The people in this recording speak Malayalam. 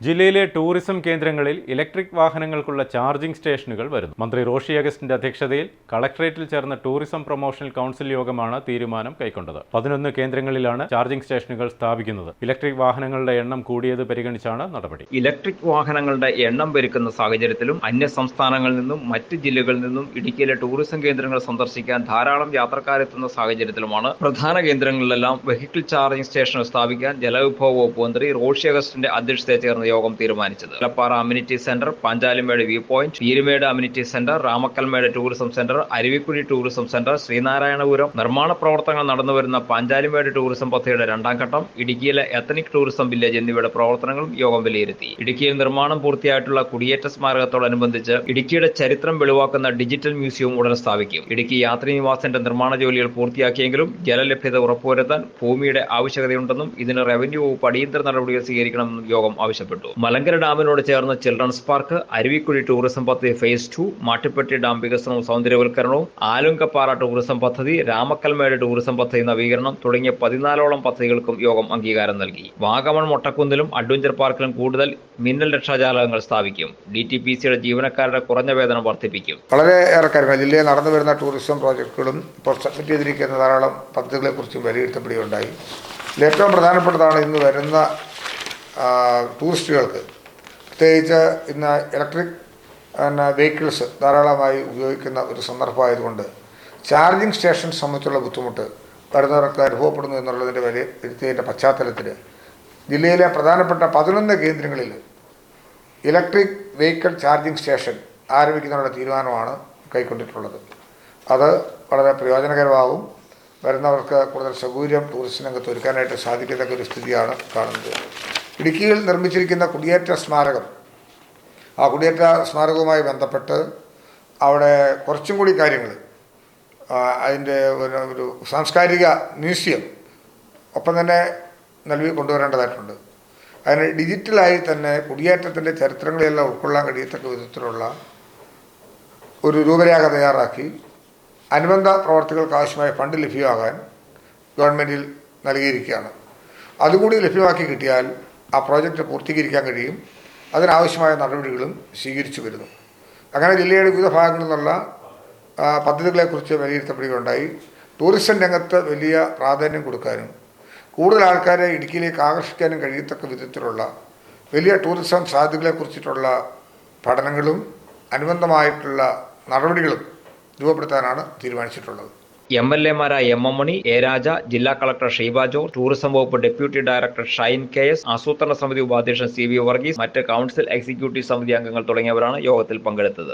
ജില്ലയിലെ ടൂറിസം കേന്ദ്രങ്ങളിൽ ഇലക്ട്രിക് വാഹനങ്ങൾക്കുള്ള ചാർജിംഗ് സ്റ്റേഷനുകൾ വരുന്നു. മന്ത്രി റോഷി അഗസ്റ്റിന്റെ അധ്യക്ഷതയിൽ കളക്ടറേറ്റിൽ ചേർന്ന ടൂറിസം പ്രൊമോഷണൽ കൗൺസിൽ യോഗമാണ് തീരുമാനം കൈക്കൊണ്ടത്. പതിനൊന്ന് കേന്ദ്രങ്ങളിലാണ് ചാർജിംഗ് സ്റ്റേഷനുകൾ സ്ഥാപിക്കുന്നത്. ഇലക്ട്രിക് വാഹനങ്ങളുടെ എണ്ണം കൂടിയത് പരിഗണിച്ചാണ് നടപടി. ഇലക്ട്രിക് വാഹനങ്ങളുടെ എണ്ണം പെരുക്കുന്ന സാഹചര്യത്തിലും അന്യ സംസ്ഥാനങ്ങളിൽ നിന്നും മറ്റ് ജില്ലകളിൽ നിന്നും ഇടുക്കിയിലെ ടൂറിസം കേന്ദ്രങ്ങൾ സന്ദർശിക്കാൻ ധാരാളം യാത്രക്കാരെത്തുന്ന സാഹചര്യത്തിലുമാണ് പ്രധാന കേന്ദ്രങ്ങളിലെല്ലാം വെഹിക്കിൾ ചാർജിംഗ് സ്റ്റേഷനുകൾ സ്ഥാപിക്കാൻ ജലവിഭവ വകുപ്പ് മന്ത്രി റോഷി അഗസ്റ്റിന്റെ അധ്യക്ഷതയിൽ ചേർന്ന യോഗം തീരുമാനിച്ചത്. Elappara amenity centre Panchalimedu view point Peerumedu amenity centre Ramakkalmedu tourism centre Aruvikkuzhi tourism centre Sreenarayanapuram. നിർമ്മാണ പ്രവർത്തനങ്ങൾ നടന്നുവരുന്ന പാഞ്ചാലിമേട് ടൂറിസം പദ്ധതിയുടെ രണ്ടാം ഘട്ടം ഇടുക്കിയിലെ എത്തനിക് ടൂറിസം വില്ലേജ് എന്നിവയുടെ പ്രവർത്തനങ്ങളും യോഗം വിലയിരുത്തി. ഇടുക്കിയിൽ നിർമ്മാണം പൂർത്തിയായിട്ടുള്ള കുടിയേറ്റ സ്മാരകത്തോടനുബന്ധിച്ച് ഇടുക്കിയുടെ ചരിത്രം വെളിവാക്കുന്ന ഡിജിറ്റൽ മ്യൂസിയം ഉടൻ സ്ഥാപിക്കും. ഇടുക്കി യാത്രി നിവാസിന്റെ നിർമ്മാണ ജോലികൾ പൂർത്തിയാക്കിയെങ്കിലും ജലലഭ്യത ഉറപ്പുവരുത്താൻ ഭൂമിയുടെ ആവശ്യകതയുണ്ടെന്നും ഇതിന് റവന്യൂ വകുപ്പ് അടിയന്തര നടപടികൾ സ്വീകരിക്കണമെന്നും യോഗം ആവശ്യപ്പെട്ടു. മലങ്കര ഡാമിനോട് ചേർന്ന ചിൽഡ്രൻസ് പാർക്ക് അരുവിക്കുഴി ടൂറിസം പദ്ധതി ഫേസ് ടു മാട്ടുപ്പെട്ടി ഡാം വികസനവും സൗന്ദര്യവൽക്കരണവും ആലുങ്കപ്പാറ ടൂറിസം പദ്ധതി രാമക്കൽമേട് ടൂറിസം പദ്ധതി നവീകരണം തുടങ്ങിയ പതിനാലോളം പദ്ധതികൾക്കും യോഗം അംഗീകാരം നൽകി. വാഗമൺ മൊട്ടക്കുന്നിലും അഡ്വഞ്ചർ പാർക്കിലും കൂടുതൽ മിന്നൽ രക്ഷാജാലകങ്ങൾ സ്ഥാപിക്കും. ഡി ടി പി സിയുടെ ജീവനക്കാരുടെ കുറഞ്ഞ വേതനം വർദ്ധിപ്പിക്കും. വളരെ ഏറെ കാര്യങ്ങൾ ജില്ലയിൽ നടന്നു വരുന്ന ടൂറിസം പ്രോജക്റ്റുകളും ഇപ്പോൾ സബ്മിറ്റ് ചെയ്തിരിക്കുന്ന ധാരാളം പദ്ധതികളെക്കുറിച്ച് വിലയിരുത്തപ്പെടുകയുണ്ടായി. ഏറ്റവും പ്രധാനപ്പെട്ടതാണ് ഇന്ന് വരുന്ന ടൂറിസ്റ്റുകൾക്ക് പ്രത്യേകിച്ച് ഇന്ന് ഇലക്ട്രിക് പിന്നെ വെഹിക്കിൾസ് ധാരാളമായി ഉപയോഗിക്കുന്ന ഒരു സന്ദർഭമായതുകൊണ്ട് ചാർജിങ് സ്റ്റേഷൻ സംബന്ധിച്ചുള്ള ബുദ്ധിമുട്ട് വരുന്നവർക്ക് അനുഭവപ്പെടുന്നു എന്നുള്ളതിന്റെ വിലയിരുത്തിയതിന്റെ പശ്ചാത്തലത്തിൽ ജില്ലയിലെ പ്രധാനപ്പെട്ട പതിനൊന്ന് കേന്ദ്രങ്ങളിൽ ഇലക്ട്രിക് വെഹിക്കിൾ ചാർജിംഗ് സ്റ്റേഷൻ ആരംഭിക്കുന്നതിനുള്ള തീരുമാനമാണ് കൈക്കൊണ്ടിട്ടുള്ളത്. അത് വളരെ പ്രയോജനകരമാകും വരുന്നവർക്ക് കൂടുതൽ സൗകര്യം ടൂറിസ്റ്റ് രംഗത്ത് ഒരുക്കാനായിട്ട് സാധിക്കത്തക്ക ഒരു സ്ഥിതിയാണ് കാണുന്നത്. ഇടുക്കിയിൽ നിർമ്മിച്ചിരിക്കുന്ന കുടിയേറ്റ സ്മാരകം. ആ കുടിയേറ്റ സ്മാരകവുമായി ബന്ധപ്പെട്ട് അവിടെ കുറച്ചും കൂടി കാര്യങ്ങൾ അതിന്റെ ഒരു സാംസ്കാരിക മ്യൂസിയം ഒപ്പം തന്നെ നൽകി കൊണ്ടുവരേണ്ടതായിട്ടുണ്ട്. അതിന് ഡിജിറ്റലായി തന്നെ കുടിയേറ്റത്തിന്റെ ചരിത്രങ്ങളെല്ലാം ഉൾക്കൊള്ളാൻ കഴിയത്തക്ക വിധത്തിലുള്ള ഒരു രൂപരേഖ തയ്യാറാക്കി അനുബന്ധ പ്രവർത്തികൾക്ക് ആവശ്യമായ ഫണ്ട് ലഭ്യമാകാൻ ഗവൺമെന്റിൽ നൽകിയിരിക്കുകയാണ്. അതുകൂടി ലഭ്യമാക്കി കിട്ടിയാൽ ആ പ്രോജക്റ്റ് പൂർത്തീകരിക്കാൻ കഴിയും. അതിനാവശ്യമായ നടപടികളും സ്വീകരിച്ചു വരുന്നു. അങ്ങനെ ജില്ലയുടെ വിവിധ ഭാഗങ്ങളിൽ നിന്നുള്ള പദ്ധതികളെക്കുറിച്ച് വിലയിരുത്തപ്പെടുകയുണ്ടായി. ടൂറിസം രംഗത്ത് വലിയ പ്രാധാന്യം കൊടുക്കാനും കൂടുതൽ ആൾക്കാരെ ഇടുക്കിയിലേക്ക് ആകർഷിക്കാനും കഴിയത്തക്ക വിധത്തിലുള്ള വലിയ ടൂറിസം സാധ്യതകളെക്കുറിച്ചിട്ടുള്ള പഠനങ്ങളും അനുബന്ധമായിട്ടുള്ള നടപടികളും രൂപപ്പെടുത്താനാണ് തീരുമാനിച്ചിട്ടുള്ളത്. M L എമാരായ M M Mani A Raja ജില്ലാ കളക്ടർ ഷീബ ജോർജ് ടൂറിസം വകുപ്പ് deputy director Shine K S ആസൂത്രണ സമിതി ഉപാധ്യക്ഷൻ സി വി വർഗീസ് മറ്റ് കൗൺസിൽ എക്സിക്യൂട്ടീവ് സമിതി അംഗങ്ങൾ തുടങ്ങിയവരാണ് യോഗത്തിൽ പങ്കെടുത്തത്.